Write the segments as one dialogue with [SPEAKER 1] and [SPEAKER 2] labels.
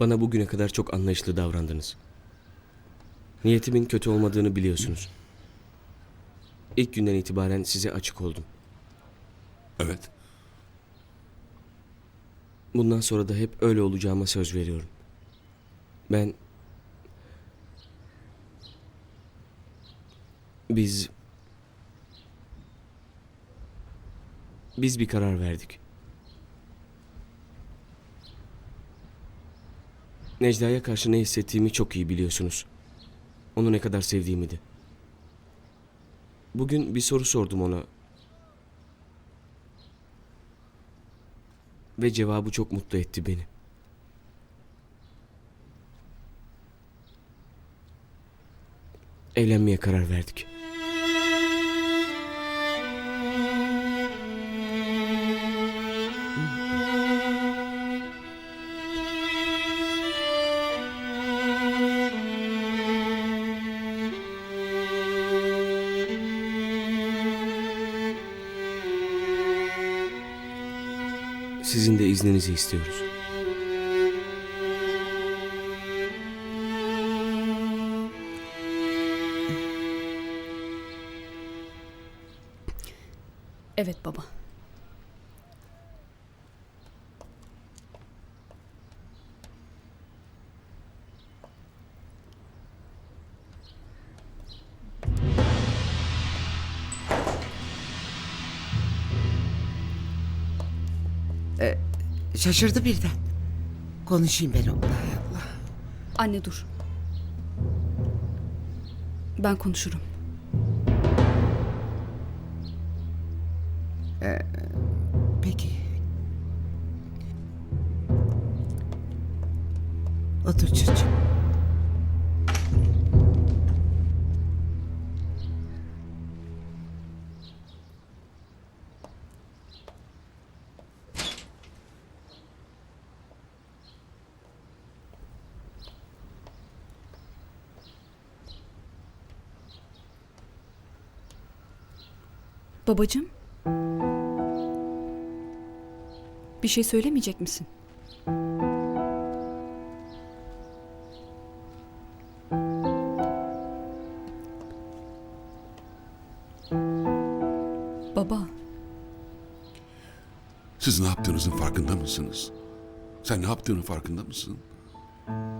[SPEAKER 1] Bana bugüne kadar çok anlayışlı davrandınız. Niyetimin kötü olmadığını biliyorsunuz. İlk günden itibaren size açık oldum.
[SPEAKER 2] Evet.
[SPEAKER 1] Bundan sonra da hep öyle olacağıma söz veriyorum. Ben... Biz... Biz bir karar verdik. Necla'ya karşı ne hissettiğimi çok iyi biliyorsunuz. Onu ne kadar sevdiğimi de. Bugün bir soru sordum ona. Ve cevabı çok mutlu etti beni. Evlenmeye karar verdik. Sizin de izninizi istiyoruz.
[SPEAKER 3] Evet baba.
[SPEAKER 4] Şaşırdı birden. Konuşayım ben onunla. Allah.
[SPEAKER 3] Anne dur. Ben konuşurum.
[SPEAKER 4] Peki. Otur çocuğum.
[SPEAKER 3] Babacığım. Bir şey söylemeyecek misin? Baba,
[SPEAKER 2] Siz ne yaptığınızın farkında mısınız? Sen ne yaptığının farkında mısın?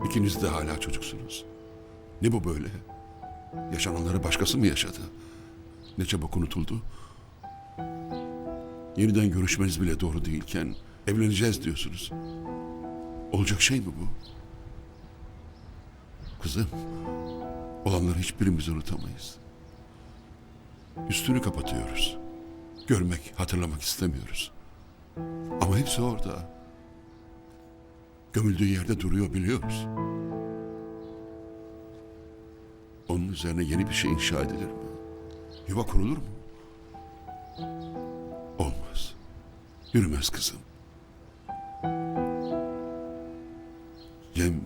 [SPEAKER 2] İkiniz de hala çocuksunuz. Ne bu böyle? Yaşananları başkası mı yaşadı? Ne çabuk unutuldu? Yeniden görüşmeniz bile doğru değilken evleneceğiz diyorsunuz. Olacak şey mi bu? Kızım, olanları hiçbirimiz unutamayız. Üstünü kapatıyoruz. Görmek, hatırlamak istemiyoruz. Ama hepsi orada. Gömüldüğü yerde duruyor biliyoruz. Onun üzerine yeni bir şey inşa edilir mi? Yuva kurulur mu? Olmaz. Yürümez kızım. Cem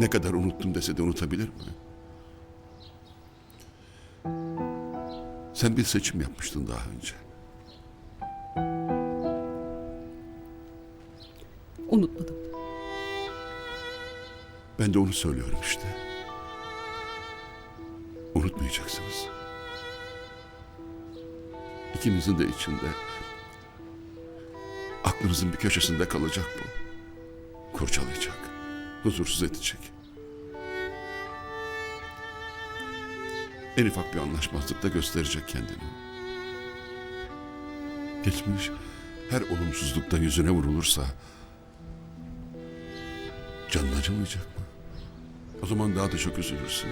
[SPEAKER 2] ne kadar unuttum dese de unutabilir mi? Sen bir seçim yapmıştın daha önce.
[SPEAKER 3] unutmadım.
[SPEAKER 2] Ben de onu söylüyorum işte. Unutmayacaksınız. İkinizin de içinde aklınızın bir köşesinde kalacak bu. Kurcalayacak, huzursuz edecek. En ufak bir anlaşmazlıkta gösterecek kendini. Geçmiş her olumsuzlukta yüzüne vurulursa Canın acımayacak mı? O zaman daha da çok üzülürsün.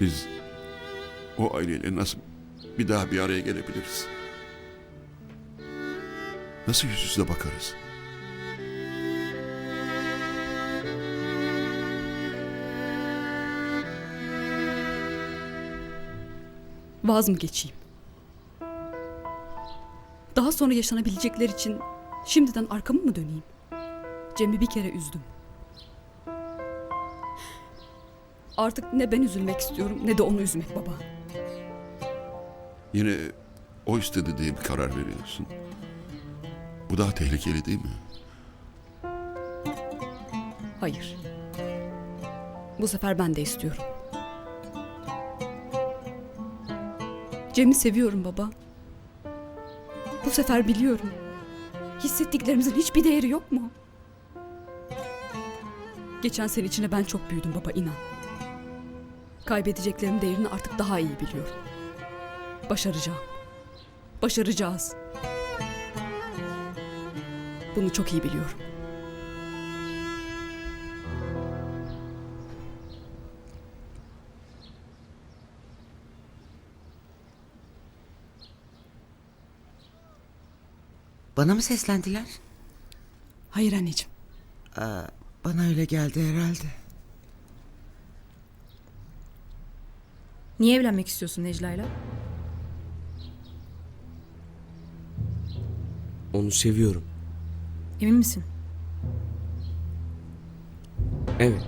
[SPEAKER 2] Biz o aileyle nasıl bir daha bir araya gelebiliriz? Nasıl yüz yüze bakarız?
[SPEAKER 3] Vaz mı geçeyim? Daha sonra yaşanabilecekler için şimdiden arkamı mı döneyim? Cem'i bir kere üzdüm. Artık ne ben üzülmek istiyorum ne de onu üzmek baba.
[SPEAKER 2] Yine o istedi diye bir karar veriyorsun. Bu daha tehlikeli değil mi?
[SPEAKER 3] Hayır. Bu sefer ben de istiyorum. Cem'i seviyorum baba. Bu sefer biliyorum. Hissettiklerimizin hiçbir değeri yok mu? Geçen sene içine ben çok büyüdüm baba inan. Kaybedeceklerimin değerini artık daha iyi biliyorum. Başaracağım. Başaracağız. Bunu çok iyi biliyorum.
[SPEAKER 4] Bana mı seslendiler?
[SPEAKER 3] Hayır anneciğim.
[SPEAKER 4] Aa, bana öyle geldi herhalde.
[SPEAKER 5] Niye evlenmek istiyorsun Necla'yla?
[SPEAKER 1] Onu seviyorum.
[SPEAKER 5] Emin misin?
[SPEAKER 1] Evet.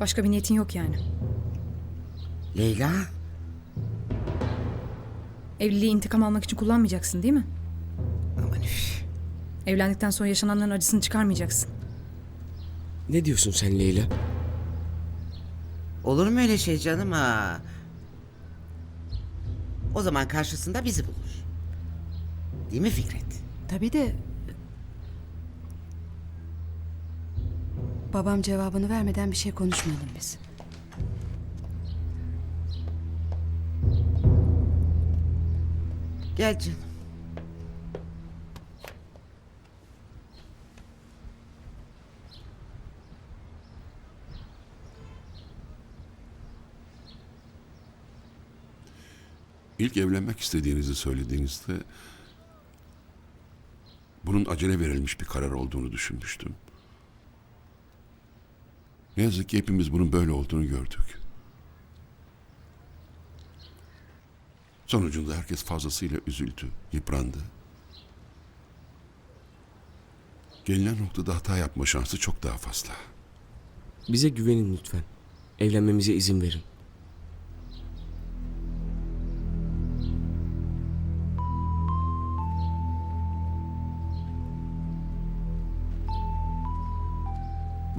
[SPEAKER 5] Başka bir niyetin yok yani.
[SPEAKER 4] Leyla,
[SPEAKER 5] Evliliği intikam almak için kullanmayacaksın değil mi?
[SPEAKER 4] aman üf.
[SPEAKER 5] Evlendikten sonra yaşananların acısını çıkarmayacaksın.
[SPEAKER 1] Ne diyorsun sen Leyla?
[SPEAKER 4] Olur mu öyle şey canım ha? O zaman karşısında bizi bulur. Değil mi Fikret?
[SPEAKER 6] Tabii de... Babam cevabını vermeden bir şey konuşmayalım biz.
[SPEAKER 4] Gel canım.
[SPEAKER 2] İlk evlenmek istediğinizi söylediğinizde bunun acele verilmiş bir karar olduğunu düşünmüştüm. Ne yazık ki hepimiz bunun böyle olduğunu gördük. Sonucunda herkes fazlasıyla üzüldü, yıprandı. Gelinen noktada hata yapma şansı çok daha fazla.
[SPEAKER 1] Bize güvenin lütfen. Evlenmemize izin verin.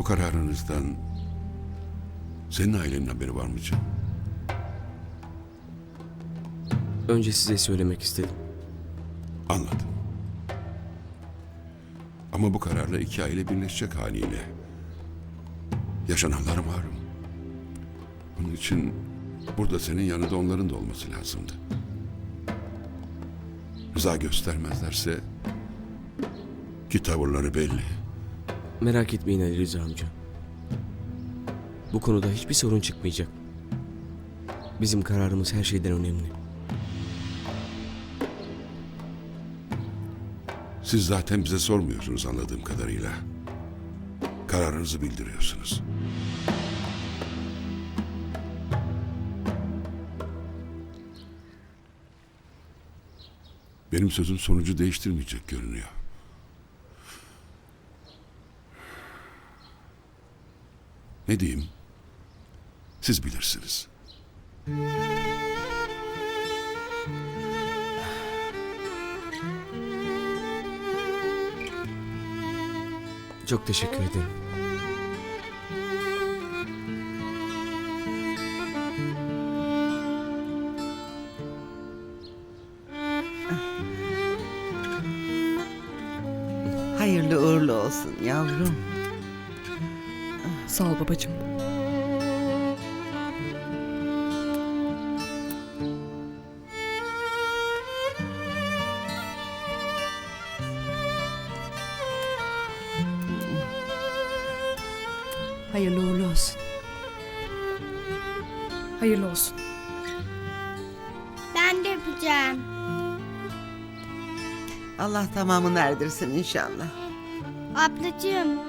[SPEAKER 2] Kararınızdan senin ailenin haberi var mı Can?
[SPEAKER 1] Önce size söylemek istedim.
[SPEAKER 2] Anladım. Ama bu kararla iki aile birleşecek haliyle. Yaşananlar malum. Bunun için burada senin yanında onların da olması lazımdı. Rıza göstermezlerse ki tavırları belli.
[SPEAKER 1] Merak etmeyin Ali Rıza amca. Bu konuda hiçbir sorun çıkmayacak. Bizim kararımız her şeyden önemli.
[SPEAKER 2] Siz zaten bize sormuyorsunuz anladığım kadarıyla. Kararınızı bildiriyorsunuz. Benim sözüm sonucu değiştirmeyecek görünüyor. Ne diyeyim? Siz bilirsiniz.
[SPEAKER 1] Çok teşekkür ederim.
[SPEAKER 4] Hayırlı uğurlu olsun yavrum.
[SPEAKER 3] Sağ ol babacığım.
[SPEAKER 6] Hayırlı uğurlu olsun.
[SPEAKER 5] Hayırlı olsun.
[SPEAKER 7] Ben de öpeceğim.
[SPEAKER 4] Allah tamamını erdirsin inşallah.
[SPEAKER 7] Ablacığım